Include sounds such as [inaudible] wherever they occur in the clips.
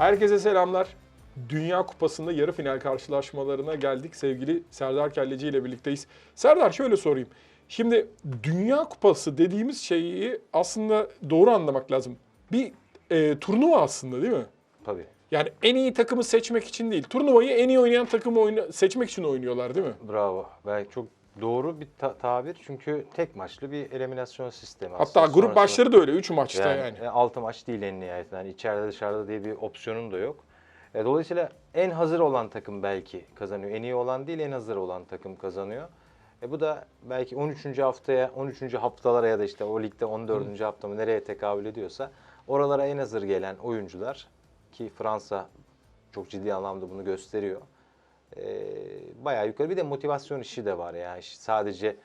Herkese selamlar. Dünya Kupası'nda yarı final karşılaşmalarına geldik. Sevgili Serdar Kelleci ile birlikteyiz. Serdar şöyle sorayım. Şimdi Dünya Kupası dediğimiz şeyi aslında doğru anlamak lazım. Bir e, turnuva aslında değil mi? Tabii. Yani en iyi takımı seçmek için değil. Turnuvayı en iyi oynayan takımı oyna- seçmek için oynuyorlar değil mi? Bravo. Belki çok doğru bir ta- tabir çünkü tek maçlı bir eliminasyon sistemi Hatta aslında. grup Sonrasında- başları da öyle 3 maçta yani. e, altı maç değil en nihayetinde. Yani içeride dışarıda diye bir opsiyonun da yok. E, dolayısıyla en hazır olan takım belki kazanıyor. En iyi olan değil en hazır olan takım kazanıyor. E, bu da belki 13. haftaya, 13. haftalara ya da işte o ligde 14. hafta mı nereye tekabül ediyorsa oralara en hazır gelen oyuncular ki Fransa çok ciddi anlamda bunu gösteriyor. E, bayağı yukarı bir de motivasyon işi de var yani İşte sadece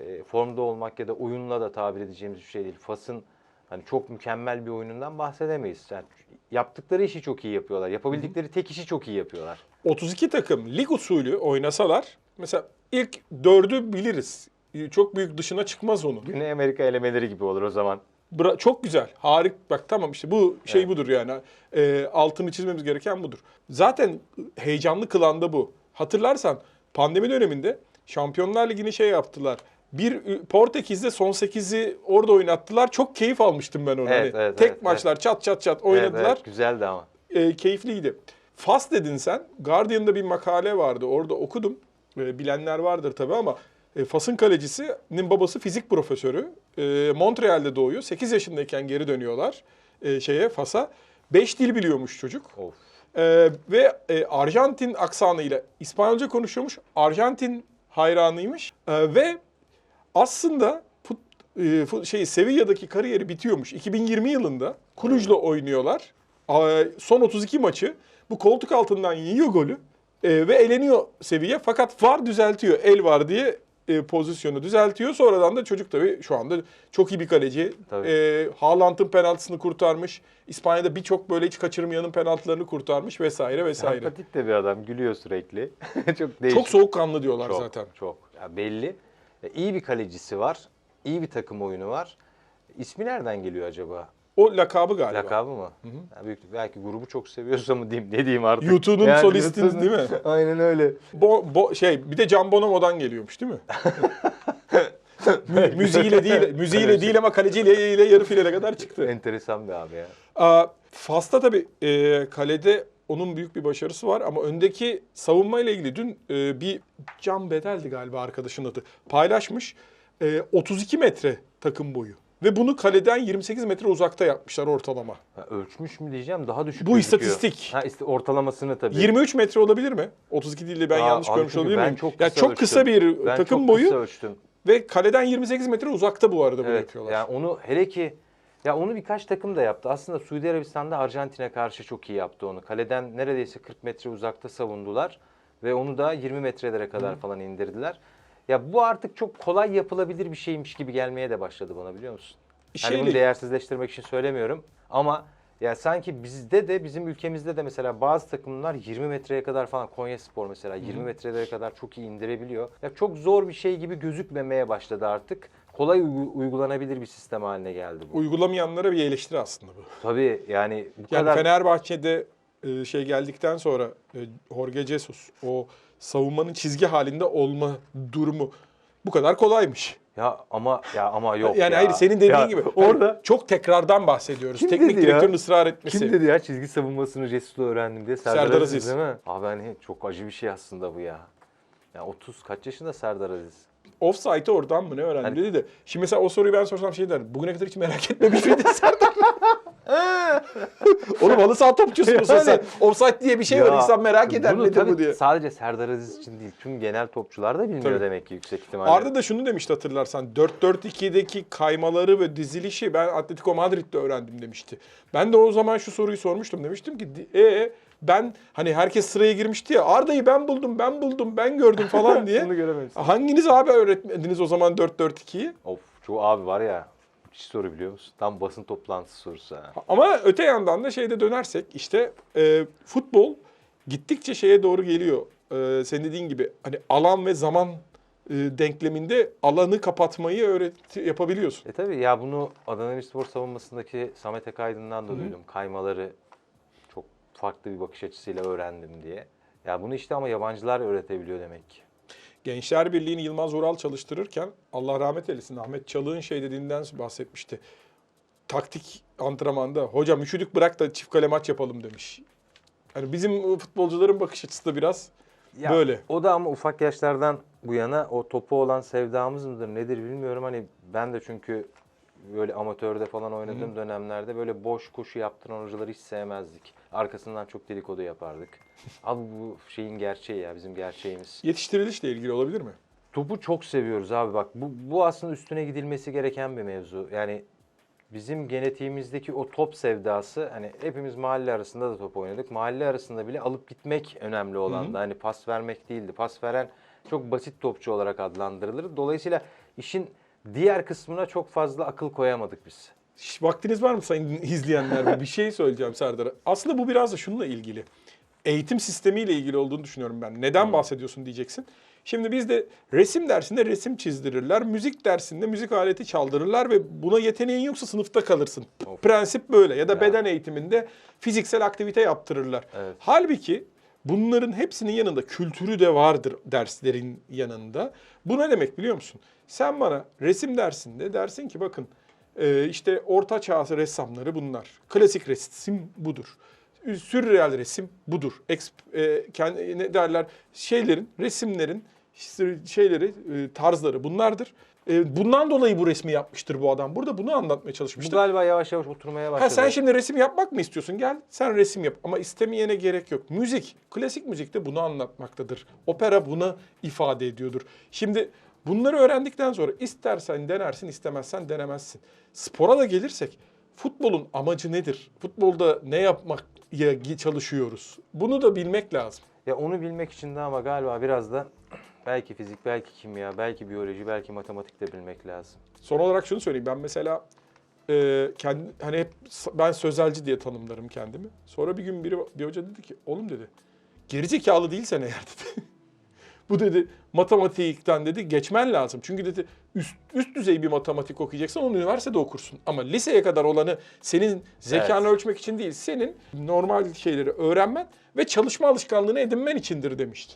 e, formda olmak ya da oyunla da tabir edeceğimiz bir şey değil. Fas'ın hani çok mükemmel bir oyunundan bahsedemeyiz. Yani yaptıkları işi çok iyi yapıyorlar. Yapabildikleri tek işi çok iyi yapıyorlar. 32 takım lig usulü oynasalar mesela ilk dördü biliriz. Çok büyük dışına çıkmaz onun. Güney Amerika elemeleri gibi olur o zaman. Bra- çok güzel. Harik bak tamam işte bu şey Evet. budur yani. Ee, altını çizmemiz gereken budur. Zaten heyecanlı kılan da bu. Hatırlarsan pandemi döneminde Şampiyonlar Ligi'ni şey yaptılar. Bir Portekiz'de son 8'i orada oynattılar. Çok keyif almıştım ben onu. Evet, Hani evet, tek evet, maçlar çat çat çat Evet, oynadılar. evet, güzeldi ama. e, keyifliydi. Fas dedin sen. Guardian'da bir makale vardı. Orada okudum. E, bilenler vardır tabii ama e, Fas'ın kalecisinin babası fizik profesörü. E, Montreal'de doğuyor. 8 yaşındayken geri dönüyorlar e, şeye Fas'a. 5 dil biliyormuş çocuk. Of. E, ve e, Arjantin aksanıyla İspanyolca konuşuyormuş. Arjantin hayranıymış. E, ve aslında fut, e, fut- şey Sevilla'daki kariyeri bitiyormuş. 2020 yılında Kulüc'le oynuyorlar. A- Son 32 maçı bu koltuk altından yiyor golü e, ve eleniyor Sevilla. Fakat VAR düzeltiyor. El var diye e, pozisyonu düzeltiyor. Sonradan da çocuk tabii şu anda çok iyi bir kaleci. Tabii. E, Haaland'ın penaltısını kurtarmış. İspanya'da birçok böyle hiç kaçırmayanın penaltılarını kurtarmış vesaire vesaire. Sempatik de bir adam. Gülüyor sürekli. [laughs] çok değişik. Çok soğukkanlı diyorlar Çok, zaten. Çok. Ya belli. E, iyi bir kalecisi var. İyi bir takım oyunu var. İsmi nereden geliyor acaba? O lakabı galiba. Lakabı mı? Ya büyük, belki grubu çok seviyorsa mı diyeyim ne diyeyim artık. YouTube'un Yani solisti YouTube'un- değil mi? [laughs] Aynen öyle. Bo, bo, şey bir de Can Bonomo'dan geliyormuş değil mi? [laughs] Mü- müziğiyle değil, müziğiyle değil ama kaleciyle ile yarı finale kadar çıktı. Enteresan bir abi ya. Aa, Fas'ta tabii e, kalede onun büyük bir başarısı var ama öndeki savunmayla ilgili dün e, bir Can Bedel'di galiba arkadaşın adı paylaşmış. E, 32 metre takım boyu ve bunu kaleden 28 metre uzakta yapmışlar ortalama. Ha, ölçmüş mü diyeceğim daha düşük Bu gözüküyor. istatistik. Ha işte ortalamasını tabii. 23 metre olabilir mi? 32 değil de ben Aa, yanlış abi görmüş çünkü olabilir ben miyim? çok ya kısa çok kısa ölçtüm. bir Ben takım çok boyu kısa ölçtüm. ve kaleden 28 metre uzakta bu arada bunu Evet. yapıyorlar. Yani onu hele ki ya onu birkaç takım da yaptı. Aslında Suudi Arabistan'da Arjantin'e karşı çok iyi yaptı onu. Kaleden neredeyse 40 metre uzakta savundular ve onu da 20 metrelere kadar falan indirdiler. Ya bu artık çok kolay yapılabilir bir şeymiş gibi gelmeye de başladı bana biliyor musun? Hani bunu değersizleştirmek için söylemiyorum ama ya sanki bizde de bizim ülkemizde de mesela bazı takımlar 20 metreye kadar falan Konya Spor mesela 20 metrelere kadar çok iyi indirebiliyor. Ya çok zor bir şey gibi gözükmemeye başladı artık. Kolay uy- uygulanabilir bir sistem haline geldi bu. Uygulamayanlara bir eleştiri aslında bu. Tabii yani bu Yani kadar Fenerbahçe'de e, şey geldikten sonra e, Jorge Jesus o savunmanın çizgi halinde olma durumu bu kadar kolaymış. ya ama ya ama yok yani ya. hayır senin dediğin Ya gibi orada hani çok tekrardan bahsediyoruz. Kim Teknik dedi ya? direktörün ısrar etmesi. kim dedi ya çizgi savunmasını Jesus'la öğrendim diye Serdar, Serdar Aziz, Aziz. değil mi? Abi hani çok acı bir şey aslında bu ya. Ya 30 kaç yaşında Serdar Aziz? Offside'ı oradan mı ne öğrendi Hani- dedi de. Şimdi mesela o soruyu ben sorsam şey der. Bugüne kadar hiç merak etmemiş miydi [laughs] Serdar? [laughs] Oğlum halı saha topçusu musun Yani- sen? Offside diye bir şey var Ya, insan merak eder bunu nedir tabii bu diye. Sadece Serdar Aziz için değil tüm genel topçular da bilmiyor Tabii. demek ki yüksek ihtimalle. Arda da şunu demişti hatırlarsan. 4-4-2'deki kaymaları ve dizilişi ben Atletico Madrid'de öğrendim demişti. Ben de o zaman şu soruyu sormuştum. Demiştim ki e ben hani herkes sıraya girmişti ya Arda'yı ben buldum, ben buldum, ben gördüm falan [laughs] diye. Bunu görememişsin. Hanginiz abi öğretmediniz o zaman 4-4-2'yi? Of çoğu abi var ya hiç soru biliyor musun? Tam basın toplantısı sorusu ha. Ama öte yandan da şeyde dönersek işte e, futbol gittikçe şeye doğru geliyor. E, senin dediğin gibi hani alan ve zaman e, denkleminde alanı kapatmayı öğret yapabiliyorsun. E tabi ya bunu Adana Demirspor savunmasındaki Samet Akaydın'dan da duydum. Kaymaları çok farklı bir bakış açısıyla öğrendim diye. Ya bunu işte ama yabancılar öğretebiliyor demek ki. Gençler Birliği'ni Yılmaz Vural çalıştırırken Allah rahmet eylesin Ahmet Çalık'ın şey dediğinden bahsetmişti. Taktik antrenmanda hocam üşüdük bırak da çift kale maç yapalım demiş. Yani bizim futbolcuların bakış açısı da biraz Ya, böyle. O da ama ufak yaşlardan bu yana o topu olan sevdamız mıdır nedir bilmiyorum. Hani ben de çünkü böyle amatörde falan oynadığım dönemlerde böyle boş koşu yaptıran hocaları hiç sevmezdik. Arkasından çok dedikodu yapardık. [laughs] Abi bu şeyin gerçeği ya bizim gerçeğimiz. Yetiştirilişle ilgili olabilir mi? Topu çok seviyoruz abi bak bu, bu aslında üstüne gidilmesi gereken bir mevzu. Yani bizim genetiğimizdeki o top sevdası hani hepimiz mahalle arasında da top oynadık. Mahalle arasında bile alıp gitmek önemli olan da hani pas vermek değildi. Pas veren çok basit topçu olarak adlandırılır. Dolayısıyla işin diğer kısmına çok fazla akıl koyamadık biz. Şş, Vaktiniz var mı sayın [laughs] izleyenler? bir şey söyleyeceğim Serdar'a. Aslında bu biraz da şununla ilgili. Eğitim sistemiyle ilgili olduğunu düşünüyorum ben. Neden bahsediyorsun diyeceksin. Şimdi bizde resim dersinde resim çizdirirler, müzik dersinde müzik aleti çaldırırlar ve buna yeteneğin yoksa sınıfta kalırsın. Of. Prensip böyle ya da Ya. beden eğitiminde fiziksel aktivite yaptırırlar. Evet. Halbuki bunların hepsinin yanında kültürü de vardır derslerin yanında. Bu ne demek biliyor musun? Sen bana resim dersinde dersin ki bakın e, işte orta çağ ressamları bunlar. Klasik resim budur. Sürreal resim budur. Exp, e, kendi, ne derler şeylerin, resimlerin şeyleri, e, tarzları bunlardır. E, bundan dolayı bu resmi yapmıştır bu adam. Burada bunu anlatmaya Bu çalışmıştır. galiba yavaş yavaş oturmaya başladı. Ha sen şimdi resim yapmak mı istiyorsun? Gel sen resim yap ama istemeyene gerek yok. Müzik, klasik müzik de bunu anlatmaktadır. Opera bunu ifade ediyordur. Şimdi bunları öğrendikten sonra istersen denersin, istemezsen denemezsin. Spora da gelirsek futbolun amacı nedir? Futbolda ne yapmak çalışıyoruz? Bunu da bilmek lazım. Ya onu bilmek için de ama galiba biraz da belki fizik, belki kimya, belki biyoloji, belki matematik de bilmek lazım. Son olarak şunu söyleyeyim. Ben mesela e, kendi hani hep ben sözelci diye tanımlarım kendimi. Sonra bir gün biri bir hoca dedi ki oğlum dedi gerizekalı değilsen eğer dedi. [laughs] Bu dedi matematikten dedi geçmen lazım. Çünkü dedi üst, üst düzey bir matematik okuyacaksan onu üniversitede okursun. Ama liseye kadar olanı senin zekanı Evet. ölçmek için değil, senin normal şeyleri öğrenmen ve çalışma alışkanlığını edinmen içindir demişti.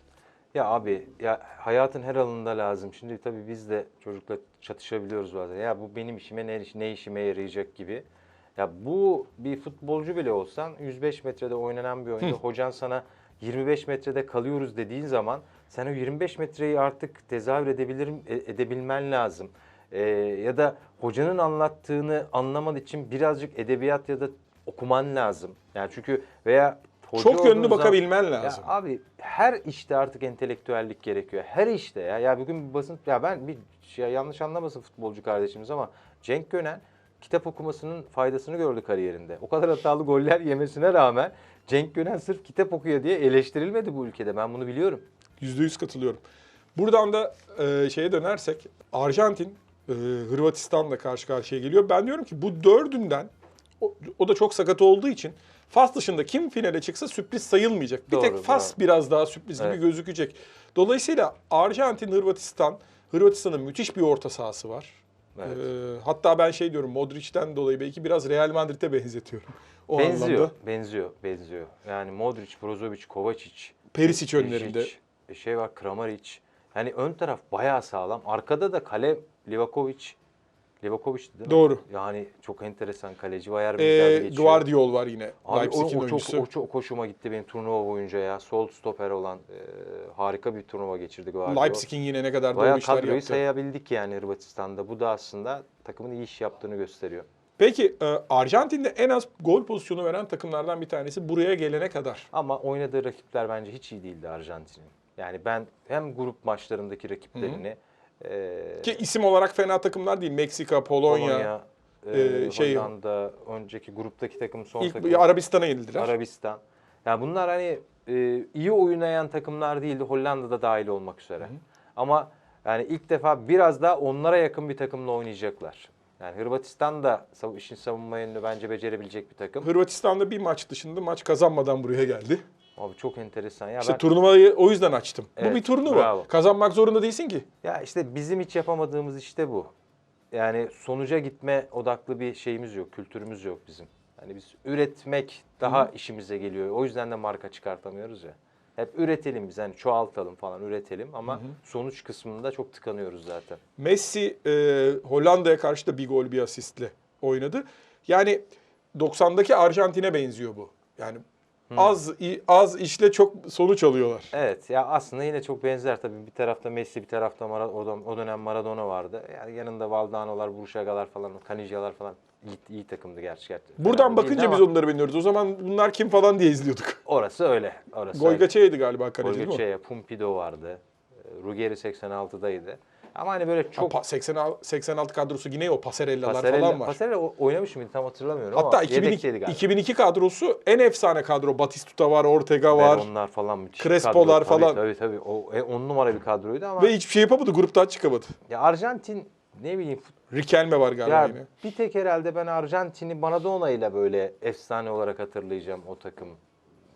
Ya abi ya hayatın her alanında lazım. Şimdi tabii biz de çocukla çatışabiliyoruz bazen. Ya bu benim işime ne, ne işime yarayacak gibi. Ya bu bir futbolcu bile olsan 105 metrede oynanan bir oyunda hocan sana 25 metrede kalıyoruz dediğin zaman sen o 25 metreyi artık tezahür edebilir e- edebilmen lazım. Ee, ya da hocanın anlattığını anlaman için birazcık edebiyat ya da okuman lazım. Yani çünkü veya hoca Çok yönlü zaman- bakabilmen lazım. ya abi her işte artık entelektüellik gerekiyor. Her işte ya. Ya bugün bir basın ya ben bir şey yanlış anlamasın futbolcu kardeşimiz ama Cenk Gönen kitap okumasının faydasını gördü kariyerinde. O kadar hatalı goller yemesine rağmen Cenk Gönen sırf kitap okuyor diye eleştirilmedi bu ülkede. Ben bunu biliyorum. Yüzde yüz katılıyorum. Buradan da e, şeye dönersek Arjantin e, Hırvatistan'la karşı karşıya geliyor. Ben diyorum ki bu dördünden o, o da çok sakat olduğu için Fas dışında kim finale çıksa sürpriz sayılmayacak. Bir Doğru, tek Fas bravo. biraz daha sürpriz gibi Evet. gözükecek. Dolayısıyla Arjantin Hırvatistan Hırvatistan'ın müthiş bir orta sahası var. Evet. E, hatta ben şey diyorum Modric'ten dolayı belki biraz Real Madrid'e benzetiyorum. O benziyor, anlamda. benziyor, benziyor. Yani Modric, Brozovic, Kovacic, Perisic önlerinde. Perisic, şey var Kramaric. Yani ön taraf bayağı sağlam. Arkada da kale Livakovic. Livakovic'ti değil mi? Doğru. Yani çok enteresan kaleci. Bayağı bir E, geçiyor. Guardiol var yine. Abi o, o, oyuncusu. çok, o çok hoşuma gitti benim turnuva boyunca ya. Sol stoper olan e, harika bir turnuva geçirdi Guardiol. Leipzig'in yine ne kadar doğru Bayağı işler kadroyu yaptı. sayabildik yani Hırvatistan'da. Bu da aslında takımın iyi iş yaptığını gösteriyor. Peki e, Arjantin'de en az gol pozisyonu veren takımlardan bir tanesi buraya gelene kadar. Ama oynadığı rakipler bence hiç iyi değildi Arjantin'in. Yani ben hem grup maçlarındaki rakiplerini e, Ki isim olarak fena takımlar değil. Meksika, Polonya. Polonya, e, e, şey- Hollanda, önceki gruptaki takım son ilk takım. Arabistan'a yenildiler. Arabistan. Yani bunlar hani e, iyi oynayan takımlar değildi. Hollanda da dahil olmak üzere. Ama yani ilk defa biraz daha onlara yakın bir takımla oynayacaklar. Yani Hırvatistan da sav- işin savunma yönünü bence becerebilecek bir takım. Hırvatistan'da bir maç dışında maç kazanmadan buraya geldi. Abi çok enteresan. Ya İşte ben, turnuvayı o yüzden açtım. Bu Evet, bir turnuva. bravo. Kazanmak zorunda değilsin ki. ya işte bizim hiç yapamadığımız işte bu. Yani sonuca gitme odaklı bir şeyimiz yok, kültürümüz yok bizim. Hani biz üretmek daha işimize geliyor. O yüzden de marka çıkartamıyoruz ya. Hep üretelim biz hani çoğaltalım falan üretelim ama sonuç kısmında çok tıkanıyoruz zaten. Messi e, Hollanda'ya karşı da bir gol bir asistle oynadı. Yani 90'daki Arjantin'e benziyor bu. Yani az i- az işle çok sonuç alıyorlar. Evet ya aslında yine çok benzer tabii. Bir tarafta Messi, bir tarafta Mara- o, dön- o dönem Maradona vardı. Yani yanında Valdano'lar, Buruşagalar falan, Kanijyalar falan iyi, iyi takımdı gerçi. gerçi. Buradan Fena bakınca biz onları beğeniyoruz. O zaman bunlar kim falan diye izliyorduk. [laughs] Orası öyle. Orası. Goygaçe'ydi galiba kaleci değil mi? Pumpido vardı. Ruggeri 86'daydı. Ama hani böyle Ha, çok pa- 86, 86 kadrosu yine o Pasarellalar Pasarella, falan var. Pasarella oynamış mıydı tam hatırlamıyorum Hatta ama 2002, yedekteydi galiba. 2002 kadrosu en efsane kadro. Batistuta var, Ortega var. Veronlar falan müthiş Crespo'lar kadro. Falan. Tabii tabii. O e, on numara bir kadroydu ama Ve hiçbir şey yapamadı. Gruptan çıkamadı. ya Arjantin ne bileyim Riquelme var galiba ya yine. bir tek herhalde ben Arjantin'i Maradona ile böyle efsane olarak hatırlayacağım o takım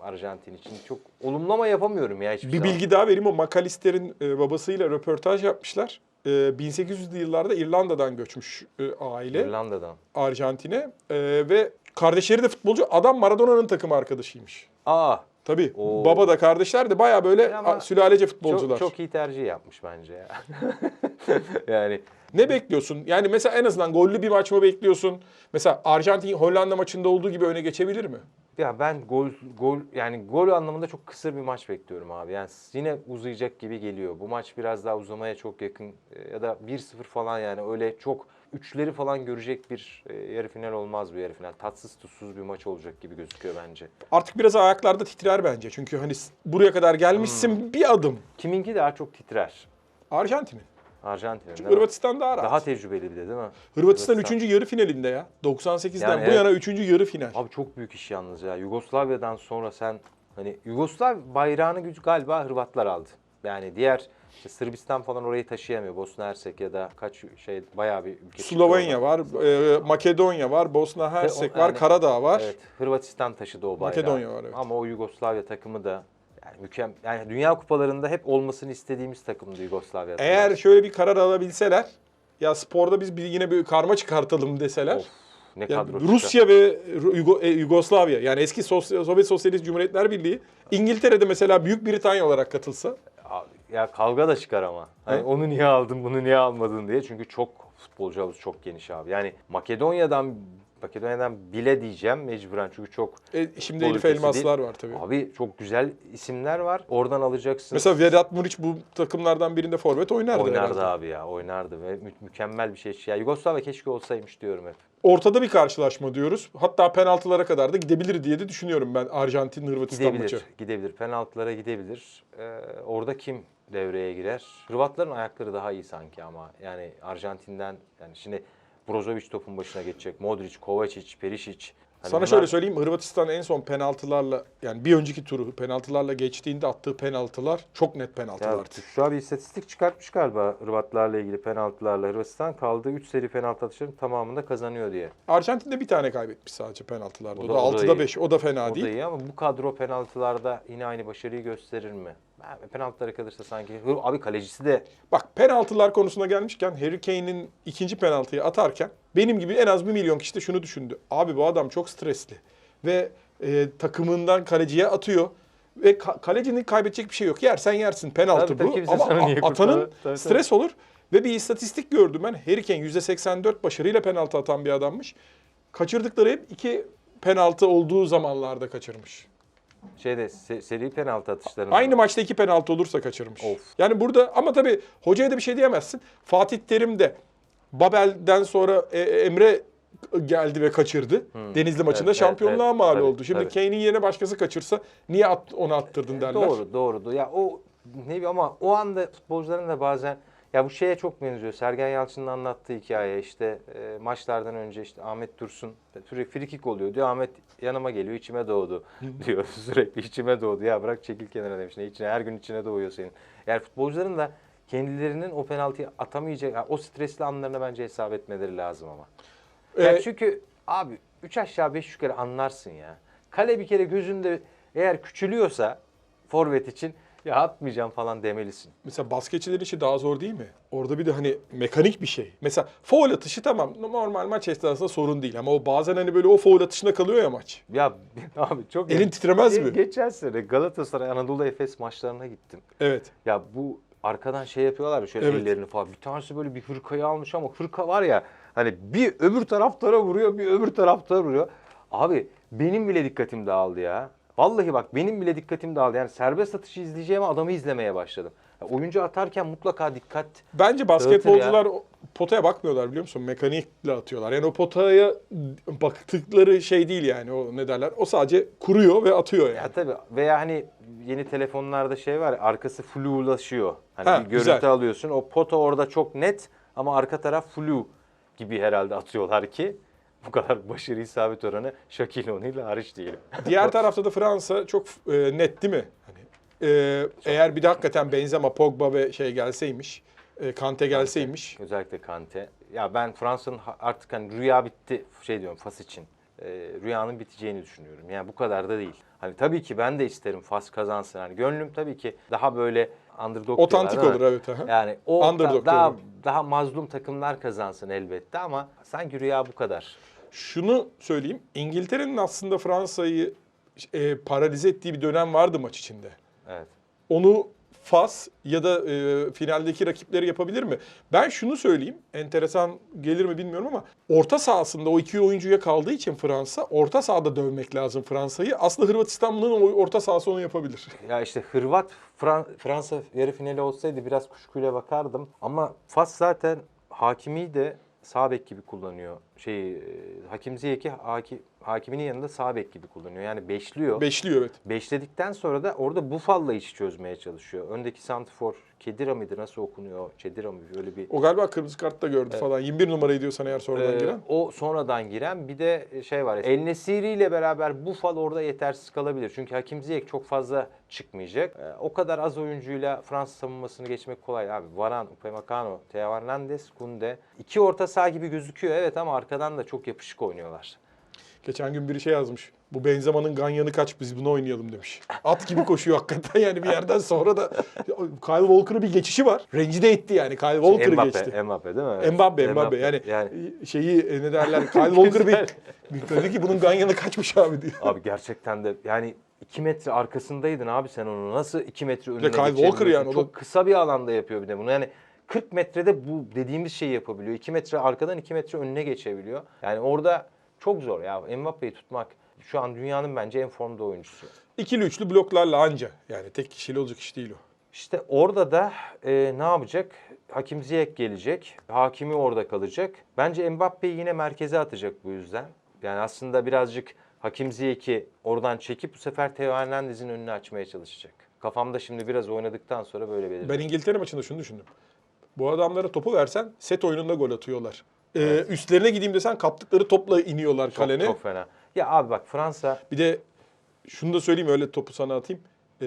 Arjantin için. Çok olumlama yapamıyorum ya hiçbir Bir zaman. bilgi daha vereyim. O McAllister'in e, babasıyla röportaj yapmışlar. E, 1800'lü yıllarda İrlanda'dan göçmüş e, aile İrlanda'dan. Arjantin'e E, ve kardeşleri de futbolcu. Adam Maradona'nın takım arkadaşıymış. Aa Tabii. Oo. Baba da kardeşler de baya böyle Ama sülalece futbolcular. çok, çok iyi tercih yapmış bence ya. [laughs] yani Ne bekliyorsun? Yani mesela en azından gollü bir maç mı bekliyorsun? Mesela Arjantin Hollanda maçında olduğu gibi öne geçebilir mi? Ya ben gol gol yani gol anlamında çok kısır bir maç bekliyorum abi. Yani yine uzayacak gibi geliyor. Bu maç biraz daha uzamaya çok yakın e, ya da 1-0 falan yani öyle çok üçleri falan görecek bir e, yarı final olmaz bu yarı final. Tatsız tuzsuz bir maç olacak gibi gözüküyor bence. Artık biraz ayaklarda titrer bence. Çünkü hani buraya kadar gelmişsin Hmm. bir adım. Kiminki daha çok titrer? Arjantin'in. Arjantin'in Çünkü? Hırvatistan daha rahat. Daha tecrübeli bir de değil mi? Hırvatistan 3. yarı finalinde ya. 98'den Yani bu evet. yana 3. yarı final. Abi çok büyük iş yalnız ya. Yugoslavya'dan sonra sen hani Yugoslav bayrağını gücü galiba Hırvatlar aldı. Yani diğer işte Sırbistan falan orayı taşıyamıyor. Bosna Hersek ya da kaç şey bayağı bir ülke. Slovenya var, e, Makedonya var, Bosna Hersek o- var, yani- Karadağ var. Evet, Hırvatistan taşıdı o bayrağı. Makedonya var, evet. Ama o Yugoslavya takımı da yani mükemmel. Yani Dünya Kupalarında hep olmasını istediğimiz takımdı Yugoslavya. Eğer şöyle bir karar alabilseler, ya sporda biz bir, yine bir karma çıkartalım deseler. Of, ne ya kadro Rusya ve Yugo- e, Yugoslavya yani eski Sosy- Sovyet Sosyalist Cumhuriyetler Birliği İngiltere'de mesela Büyük Britanya olarak katılsa Ya kavga da çıkar ama. Hani Ha? onu niye aldın, bunu niye almadın diye. Çünkü çok futbolcu havuzu çok geniş abi. Yani Makedonya'dan Makedonya'dan bile diyeceğim mecburen çünkü çok e, şimdi Elif Elmaslar değil. var tabii. abi çok güzel isimler var. Oradan alacaksın. Mesela Vedat Muriç bu takımlardan birinde forvet oynardı. oynardı herhalde. abi ya, oynardı ve mü- mükemmel bir şey. Ya Yugoslavya keşke olsaymış diyorum hep. Ortada bir karşılaşma diyoruz. Hatta penaltılara kadar da gidebilir diye de düşünüyorum ben Arjantin Hırvatistan Gidebilir, maçı. gidebilir. Penaltılara gidebilir. Ee, orada kim devreye girer? Hırvatların ayakları daha iyi sanki ama yani Arjantin'den yani şimdi Brozovic topun başına geçecek. Modric, Kovacic, Perisic. Hani Sana bunlar- şöyle söyleyeyim Hırvatistan en son penaltılarla yani bir önceki turu penaltılarla geçtiğinde attığı penaltılar çok net Ya penaltılardı. şu an bir istatistik çıkartmış galiba Hırvatlarla ilgili penaltılarla. Hırvatistan kaldığı 3 seri penaltı atışlarının tamamında kazanıyor diye. Arjantin'de bir tane kaybetmiş sadece penaltılarda. O, O da, da- o da 6'da iyi. 5. O da fena O değil. da iyi ama bu kadro penaltılarda yine aynı başarıyı gösterir mi? Penaltılara kalırsa sanki abi kalecisi de Bak penaltılar konusuna gelmişken Harry Kane'in ikinci penaltıyı atarken benim gibi en az bir milyon kişi de şunu düşündü. Abi bu adam çok stresli ve e, takımından kaleciye atıyor. Ve ka- kalecinin kaybedecek bir şey yok. Yersen yersin penaltı Tabii, tabii, bu. kimse Ama a- atanın? Tabii, stres olur. Ve bir istatistik gördüm ben. Harry Kane %84 başarıyla penaltı atan bir adammış. Kaçırdıkları hep iki penaltı olduğu zamanlarda kaçırmış. Şeyde se- seri penaltı atışlarında. Aynı maçta iki penaltı olursa kaçırmış. Of. Yani burada ama tabii hocaya da bir şey diyemezsin. Fatih Terim de Babel'den sonra e, Emre geldi ve kaçırdı. Denizli maçında Evet, şampiyonluğa evet, mal tabii, oldu. Şimdi tabii. Kane'in yerine başkası kaçırsa niye at, onu attırdın derler. Doğru, doğru. Ya o ne bileyim ama o anda futbolcuların da bazen ya bu şeye çok benziyor. Sergen Yalçın'ın anlattığı hikaye işte e, maçlardan önce işte Ahmet Dursun sürekli frikik oluyor diyor. Ahmet yanıma geliyor içime doğdu [laughs] diyor. sürekli içime doğdu. Ya bırak çekil kenara demiş. Ne içine her gün içine doğuyor senin. Yani futbolcuların da kendilerinin o penaltıyı atamayacak o stresli anlarına bence hesap etmeleri lazım ama. Yani Ee, çünkü abi 3 aşağı 5 yukarı anlarsın ya. Kale bir kere gözünde eğer küçülüyorsa forvet için ya atmayacağım falan demelisin. Mesela basketçilerin işi daha zor değil mi? Orada bir de hani mekanik bir şey. Mesela foul atışı tamam normal maç esnasında sorun değil ama o bazen hani böyle o foul atışına kalıyor ya maç. Ya [laughs] abi çok Elin titremez mi? Geçen sene Galatasaray Anadolu Efes maçlarına gittim. Evet. Ya bu arkadan şey yapıyorlar ya şöyle Evet. ellerini falan. Bir tanesi böyle bir hırkayı almış ama hırka var ya hani bir öbür taraftara vuruyor bir öbür taraftara vuruyor. Abi benim bile dikkatim dağıldı ya. Vallahi bak benim bile dikkatim dağıldı. Yani serbest atışı izleyeceğime adamı izlemeye başladım. Ya oyuncu atarken mutlaka dikkat. Bence basketbolcular o potaya bakmıyorlar biliyor musun? Mekanikle atıyorlar. Yani o potaya baktıkları şey değil yani o ne derler. O sadece kuruyor ve atıyor yani. Ya tabii veya hani yeni telefonlarda şey var ya, arkası flulaşıyor. Hani Ha, bir görüntü güzel. alıyorsun. O pota orada çok net ama arka taraf flu gibi herhalde atıyorlar ki [laughs] bu kadar başarı isabet oranı Shaquille O'Neal hariç diyelim. [laughs] Diğer tarafta da Fransa çok e, net değil mi? Hani, e, eğer bir de hakikaten Benzema, Pogba ve şey gelseymiş, e, Kante gelseymiş. Özellikle Kante. Ya ben Fransa'nın artık hani rüya bitti şey diyorum Fas için. Ee, rüyanın biteceğini düşünüyorum. Yani bu kadar da değil. Hani tabii ki ben de isterim Fas kazansın. Hani gönlüm tabii ki daha böyle underdog Otantik diyorlar, olur evet. aha. Yani o da- Underdog daha diyorum. daha mazlum takımlar kazansın elbette ama sanki rüya bu kadar. Şunu söyleyeyim. İngiltere'nin aslında Fransa'yı e, paralize ettiği bir dönem vardı maç içinde. Evet. Onu Fas ya da e, finaldeki rakipleri yapabilir mi? Ben şunu söyleyeyim. Enteresan gelir mi bilmiyorum ama orta sahasında o iki oyuncuya kaldığı için Fransa orta sahada dövmek lazım Fransa'yı. Aslında Hırvatistan'ın o orta sahası onu yapabilir. [laughs] Ya işte Hırvat Fran- Fransa yarı finali olsaydı biraz kuşkuyla bakardım. Ama Fas zaten Hakimi de sağ bek gibi kullanıyor. Şey e, Hakim Ziyech'i haki, Hakiminin yanında sağ bek gibi kullanıyor. Yani beşliyor. Beşliyor evet. Beşledikten sonra da orada Buffal'la işi çözmeye çalışıyor. Öndeki santifor Kedira mıydı nasıl okunuyor? Çedira mı? Öyle bir O galiba kırmızı kart da gördü falan. 21 numarayı diyorsan eğer sonradan ee, giren. O sonradan giren bir de şey var. El Nesiri ile beraber Buffal orada yetersiz kalabilir. Çünkü Hakim Ziyech çok fazla çıkmayacak. Ee, o kadar az oyuncuyla Fransız savunmasını geçmek kolay abi. Varan, Upamecano, Theo Hernandez, Kunde. İki orta saha gibi gözüküyor evet ama arkadan da çok yapışık oynuyorlar. Geçen gün biri şey yazmış. Bu Benzema'nın ganyanı kaç biz bunu oynayalım demiş. At gibi koşuyor hakikaten yani bir yerden sonra da Kyle Walker'ın bir geçişi var. Rencide etti yani Kyle Walker'ı Mbappe, geçti. Mbappe değil mi? Evet. Mbappe, Mbappe. Yani, yani şeyi e, ne derler Kyle Walker bir, [laughs] bir dedi ki bunun ganyanı kaçmış abi diyor. Abi gerçekten de yani 2 metre arkasındaydın abi sen onu. Nasıl 2 metre önüne Kyle Walker geçebiliyorsun? yani, o da- Çok kısa bir alanda yapıyor bir de bunu. Yani 40 metrede bu dediğimiz şeyi yapabiliyor. 2 metre arkadan 2 metre önüne geçebiliyor. Yani orada çok zor ya. Mbappe'yi tutmak şu an dünyanın bence en formda oyuncusu. İkili üçlü bloklarla anca. Yani tek kişiyle olacak iş değil o. İşte orada da e, ne yapacak? Hakim Ziyech gelecek. Hakimi orada kalacak. Bence Mbappe'yi yine merkeze atacak bu yüzden. Yani aslında birazcık Hakim Ziyech'i oradan çekip bu sefer Theo Hernandez'in önünü açmaya çalışacak. Kafamda şimdi biraz oynadıktan sonra böyle belirli. Ben İngiltere maçında şunu düşündüm. Bu adamlara topu versen set oyununda gol atıyorlar. Ee, Üstlerine gideyim desen kaptıkları topla iniyorlar çok, kalene. çok fena. Ya abi bak Fransa Bir de şunu da söyleyeyim öyle topu sana atayım. Ee,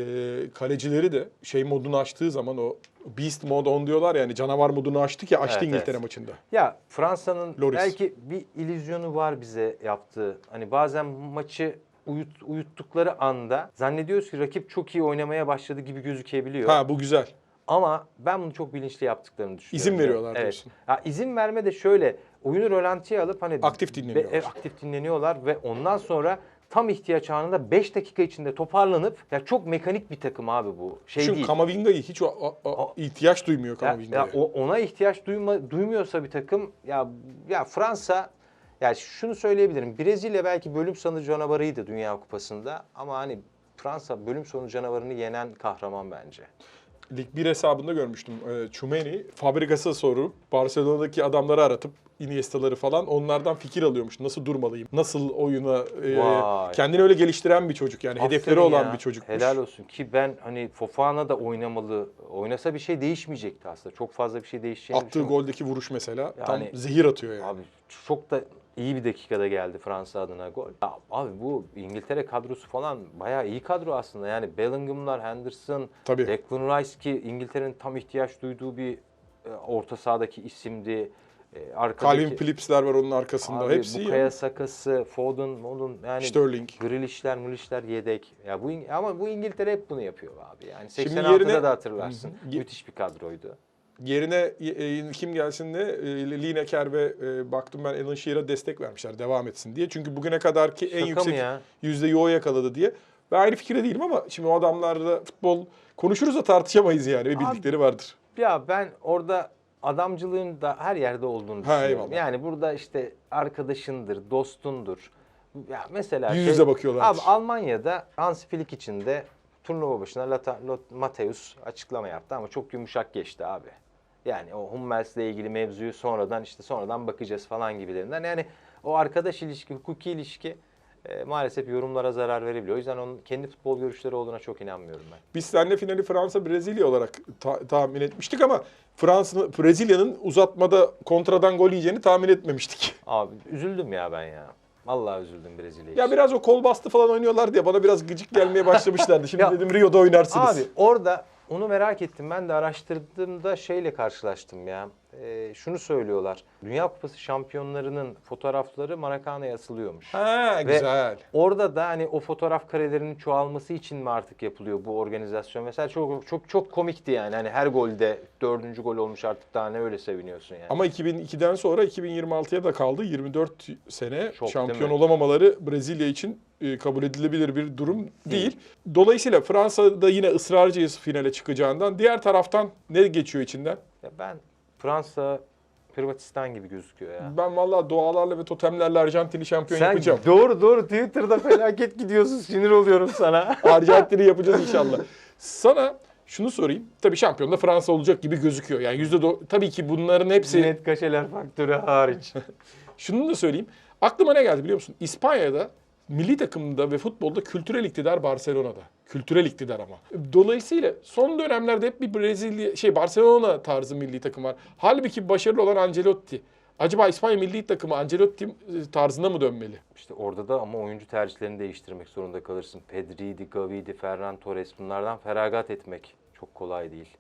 kalecileri de şey modunu açtığı zaman o Beast Mode on diyorlar yani canavar modunu açtı ki açtı Evet, İngiltere evet. maçında. Ya Fransa'nın Loris. belki bir illüzyonu var bize yaptığı. Hani bazen maçı uyut, uyuttukları anda zannediyoruz ki rakip çok iyi oynamaya başladı gibi gözükebiliyor. Ha bu güzel. Ama ben bunu çok bilinçli yaptıklarını düşünüyorum. İzin veriyorlar evet. diyorsun. Ya izin verme de şöyle oyunu rölantiye alıp hani Aktif dinleniyorlar. Be- e, aktif dinleniyorlar ve ondan sonra tam ihtiyaç anında 5 dakika içinde toparlanıp ya çok mekanik bir takım abi bu. Şey Şu değil. Kamavinga'yı hiç o, o- o- ihtiyaç duymuyor Ya, Kamavinga'ya. ya o- ona ihtiyaç duyma, duymuyorsa bir takım ya ya Fransa ya şunu söyleyebilirim. Brezilya belki bölüm sonu canavarıydı Dünya Kupası'nda ama hani Fransa bölüm sonu canavarını yenen kahraman bence. Lig 1 hesabında görmüştüm. Ee, Chumeni fabrikası sorup Barcelona'daki adamları aratıp Iniesta'ları falan onlardan fikir alıyormuş. Nasıl durmalıyım? Nasıl oyuna e, Vay. kendini öyle geliştiren bir çocuk yani hedefleri Aferin olan ya. bir çocukmuş. Helal olsun ki ben hani Fofana da oynamalı. Oynasa bir şey değişmeyecekti aslında. Çok fazla bir şey değişeceğini Attığı düşünmüyorum. goldeki vuruş mesela tam Yani- zehir atıyor yani. Abi çok da iyi bir dakikada geldi Fransa adına gol. Ya abi bu İngiltere kadrosu falan bayağı iyi kadro aslında. Yani Bellingham'lar, Henderson, Tabii. Declan Rice ki İngiltere'nin tam ihtiyaç duyduğu bir e, orta sahadaki isimdi. E, arkadaki, Calvin Phillips'ler var onun arkasında. Abi, Hepsi bu. Kaya ya. Sakası, Foden, Modun yani Sterling. Grealish'ler, Mulish'ler yedek. Ya bu ama bu İngiltere hep bunu yapıyor abi. Yani Şimdi 86'da yerine- da hatırlarsın. Müthiş bir kadroydu. Yerine e, kim gelsin de e, Lineker ve e, baktım ben Alan Shearer'a destek vermişler devam etsin diye. Çünkü bugüne kadarki en Şaka yüksek ya? yüzdeyi o yakaladı diye. Ben aynı fikirde değilim ama şimdi o adamlarla futbol konuşuruz da tartışamayız yani. Ve bildikleri vardır. Ya ben orada adamcılığın da her yerde olduğunu düşünüyorum. eyvallah. Yani burada işte arkadaşındır, dostundur. Ya mesela Yüz şey- yüze bakıyorlar. Abi Almanya'da Hans Flick için de turnuva başına Lata, Lot, Mateus açıklama yaptı ama çok yumuşak geçti abi. Yani o Hummels'le ilgili mevzuyu sonradan işte sonradan bakacağız falan gibilerinden. Yani o arkadaş ilişki, hukuki ilişki e, maalesef yorumlara zarar verebiliyor. O yüzden onun kendi futbol görüşleri olduğuna çok inanmıyorum ben. Biz seninle finali Fransa Brezilya olarak ta- tahmin etmiştik ama Fransa Brezilya'nın uzatmada kontradan gol yiyeceğini tahmin etmemiştik. Abi üzüldüm ya ben ya. Vallahi üzüldüm Brezilya için. Ya biraz o kol bastı falan oynuyorlar diye bana biraz gıcık gelmeye başlamışlardı. [laughs] Şimdi Ya- dedim Rio'da oynarsınız. Abi orada onu merak ettim. Ben de araştırdığımda şeyle karşılaştım ya. Ee, şunu söylüyorlar. Dünya Kupası şampiyonlarının fotoğrafları Maracana'ya asılıyormuş. Ha Ve- güzel. Orada da hani o fotoğraf karelerinin çoğalması için mi artık yapılıyor bu organizasyon? Mesela çok çok çok komikti yani. Hani her golde dördüncü gol olmuş artık daha ne öyle seviniyorsun yani. Ama 2002'den sonra 2026'ya da kaldı. 24 sene Çok, şampiyon mi? olamamaları Brezilya için e, kabul edilebilir bir durum değil. Dolayısıyla Fransa'da yine ısrarcıyız finale çıkacağından. Diğer taraftan ne geçiyor içinden? Ya ben Fransa Hırvatistan gibi gözüküyor ya. Ben vallahi dualarla ve totemlerle Arjantin'i şampiyon Sen yapacağım. doğru doğru Twitter'da felaket [laughs] gidiyorsun. Sinir oluyorum sana. [laughs] Arjantin'i yapacağız inşallah. Sana şunu sorayım. Tabii şampiyon da Fransa olacak gibi gözüküyor. Yani yüzde do- tabii ki bunların hepsi Net kaşeler faktörü hariç. [laughs] Şunu da söyleyeyim. Aklıma ne geldi biliyor musun? İspanya'da milli takımda ve futbolda kültürel iktidar Barcelona'da. Kültürel iktidar ama. Dolayısıyla son dönemlerde hep bir Brezilya şey Barcelona tarzı milli takım var. Halbuki başarılı olan Ancelotti. Acaba İspanya milli takımı Ancelotti tarzına mı dönmeli? İşte orada da ama oyuncu tercihlerini değiştirmek zorunda kalırsın. Pedri'di, Gavi'di, Ferran Torres bunlardan feragat etmek çok kolay değil.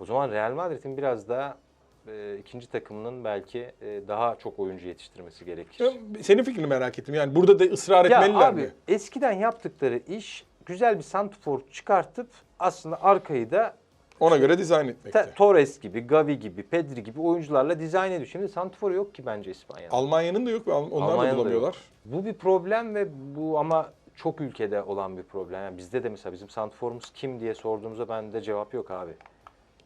O zaman Real Madrid'in biraz daha e, ikinci takımının belki e, daha çok oyuncu yetiştirmesi gerekir. Senin fikrini merak ettim. Yani burada da ısrar Ya etmeliler abi mi? eskiden yaptıkları iş güzel bir santrfor çıkartıp aslında arkayı da Ona göre dizayn Te- etmekte. Torres gibi, Gavi gibi, Pedri gibi oyuncularla dizayn ediyor. Şimdi santrfor yok ki bence İspanya'da. Almanya'nın da yok ve onlar Almanya'da da yok. bulamıyorlar. Bu bir problem ve bu ama çok ülkede olan bir problem. Yani bizde de mesela bizim santrforumuz kim diye sorduğumuzda bende cevap yok abi.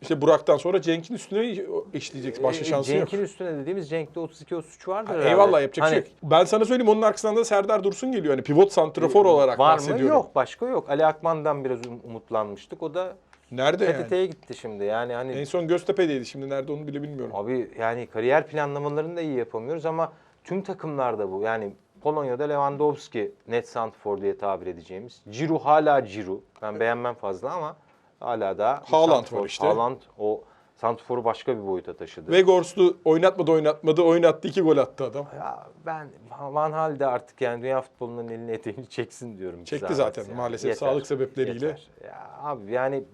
İşte Burak'tan sonra Cenk'in üstüne işleyecek. Başka Ee, şansı yok. Cenk'in üstüne dediğimiz Cenk'te 32-33 vardır Ha. Eyvallah yapacak Hani şey yok. Ben sana söyleyeyim onun arkasından da Serdar Dursun geliyor. Hani pivot santrafor olarak Var mı? bahsediyorum. Yok. Başka yok. Ali Akman'dan biraz um- umutlanmıştık. O da Nerede yani? PTT'ye gitti şimdi. Yani hani En son Göztepe'deydi. Şimdi nerede onu bile bilmiyorum. Abi yani kariyer planlamalarını da iyi yapamıyoruz ama tüm takımlarda bu. Yani Polonya'da Lewandowski net santrfor diye tabir edeceğimiz. Ciro hala Ciro. Ben beğenmem fazla ama hala da Haaland var işte. Haaland o santrforu başka bir boyuta taşıdı. Vegors'u oynatmadı oynatmadı. Oynattı iki gol attı adam. ya ben Van Hal de artık yani dünya futbolunun elini eteğini çeksin diyorum. Çekti zaten maalesef Yeter, sağlık sebepleriyle. yeter. Ya abi yani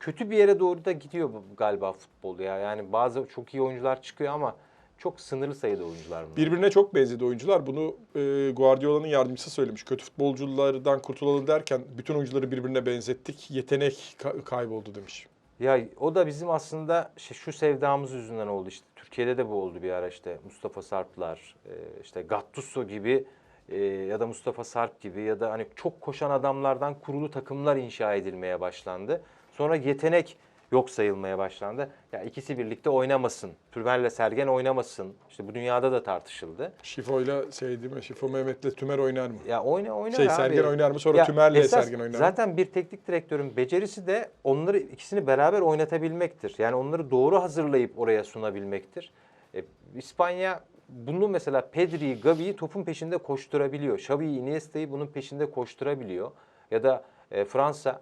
kötü bir yere doğru da gidiyor bu galiba futbol ya. Yani bazı çok iyi oyuncular çıkıyor ama çok sınırlı sayıda oyuncular bunlar. Birbirine çok benzedi oyuncular. Bunu e, Guardiola'nın yardımcısı söylemiş. Kötü futbolculardan kurtulalım derken bütün oyuncuları birbirine benzettik. Yetenek ka- kayboldu demiş. Ya o da bizim aslında işte şu sevdamız yüzünden oldu işte. Türkiye'de de bu oldu bir ara işte Mustafa Sarplar, e, işte Gattuso gibi e, ya da Mustafa Sarp gibi ya da hani çok koşan adamlardan kurulu takımlar inşa edilmeye başlandı. Sonra yetenek yok sayılmaya başlandı. Ya ikisi birlikte oynamasın. Türmer'le Sergen oynamasın. İşte bu dünyada da tartışıldı. Şifo'yla şey değil mi? Şifo Mehmet'le Tümer oynar mı? Ya oyna oyna Şey abi. Sergen oynar mı? Sonra Ya Tümer'le esas Sergen oynar mı? Zaten bir teknik direktörün becerisi de onları ikisini beraber oynatabilmektir. Yani onları doğru hazırlayıp oraya sunabilmektir. E, İspanya bunu mesela Pedri'yi, Gavi'yi topun peşinde koşturabiliyor. Xavi'yi, Iniesta'yı bunun peşinde koşturabiliyor. Ya da e, Fransa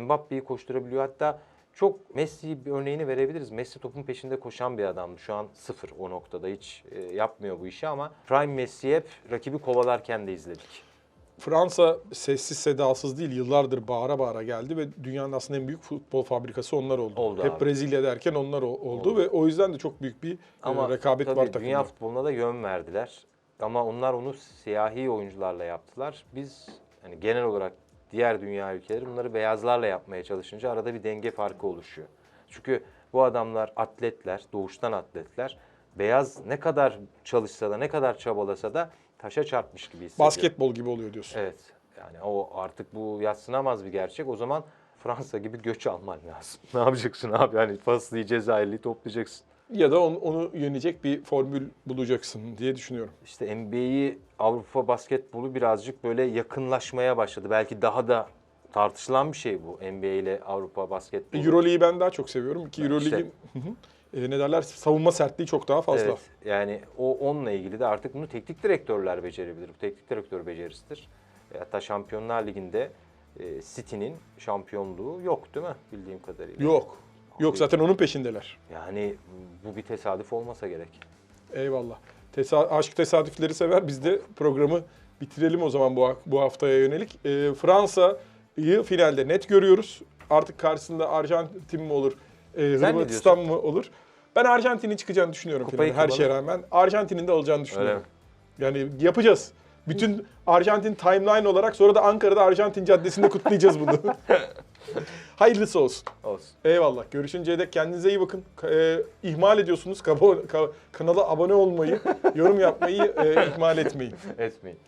Mbappe'yi koşturabiliyor. Hatta çok Messi'yi bir örneğini verebiliriz. Messi topun peşinde koşan bir adamdı. Şu an sıfır o noktada hiç e, yapmıyor bu işi ama Prime Messi'yi hep rakibi kovalarken de izledik. Fransa sessiz sedasız değil yıllardır bağıra bağıra geldi ve dünyanın aslında en büyük futbol fabrikası onlar oldu. Oldu Hep abi. Brezilya derken onlar oldu, Oldu. ve o yüzden de çok büyük bir Ama e, rekabet tabii var takımda. dünya futboluna da yön verdiler. Ama onlar onu siyahi oyuncularla yaptılar. Biz hani genel olarak diğer dünya ülkeleri bunları beyazlarla yapmaya çalışınca arada bir denge farkı oluşuyor. Çünkü bu adamlar atletler, doğuştan atletler. Beyaz ne kadar çalışsa da ne kadar çabalasa da taşa çarpmış gibi hissediyor. Basketbol gibi oluyor diyorsun. Evet. Yani o artık bu yatsınamaz bir gerçek. O zaman Fransa gibi göç alman lazım. [laughs] ne yapacaksın abi? Hani Faslı'yı, Cezayirli'yi toplayacaksın. Ya da onu, onu yenecek bir formül bulacaksın diye düşünüyorum. İşte NBA'yi Avrupa basketbolu birazcık böyle yakınlaşmaya başladı. Belki daha da tartışılan bir şey bu NBA ile Avrupa basketbolu. Euroleague'i ben daha çok seviyorum ki Euroleague'in hı. e, ne derler savunma sertliği çok daha fazla. Evet, yani o onunla ilgili de artık bunu teknik direktörler becerebilir. Bu teknik direktör becerisidir. E, Hatta Şampiyonlar Ligi'nde e, City'nin şampiyonluğu yok değil mi bildiğim kadarıyla? Yok. Yok zaten onun peşindeler. Yani bu bir tesadüf olmasa gerek. Eyvallah. Tesa aşk tesadüfleri sever. Biz de programı bitirelim o zaman bu, bu haftaya yönelik. Ee, Fransa'yı finalde net görüyoruz. Artık karşısında Arjantin mi olur, e, Hırvatistan mı olur? Ben Arjantin'in çıkacağını düşünüyorum Kupayı finalde her şeye rağmen. Arjantin'in de alacağını düşünüyorum. Yani yapacağız. Bütün Arjantin timeline olarak sonra da Ankara'da Arjantin Caddesi'nde kutlayacağız bunu. [laughs] [laughs] Hayırlısı olsun. Olsun. Eyvallah. Görüşünceye dek kendinize iyi bakın. Ka- e, ihmal ediyorsunuz. Ka- kanala abone olmayı, yorum yapmayı e, ihmal etmeyin. [laughs] Etmeyin.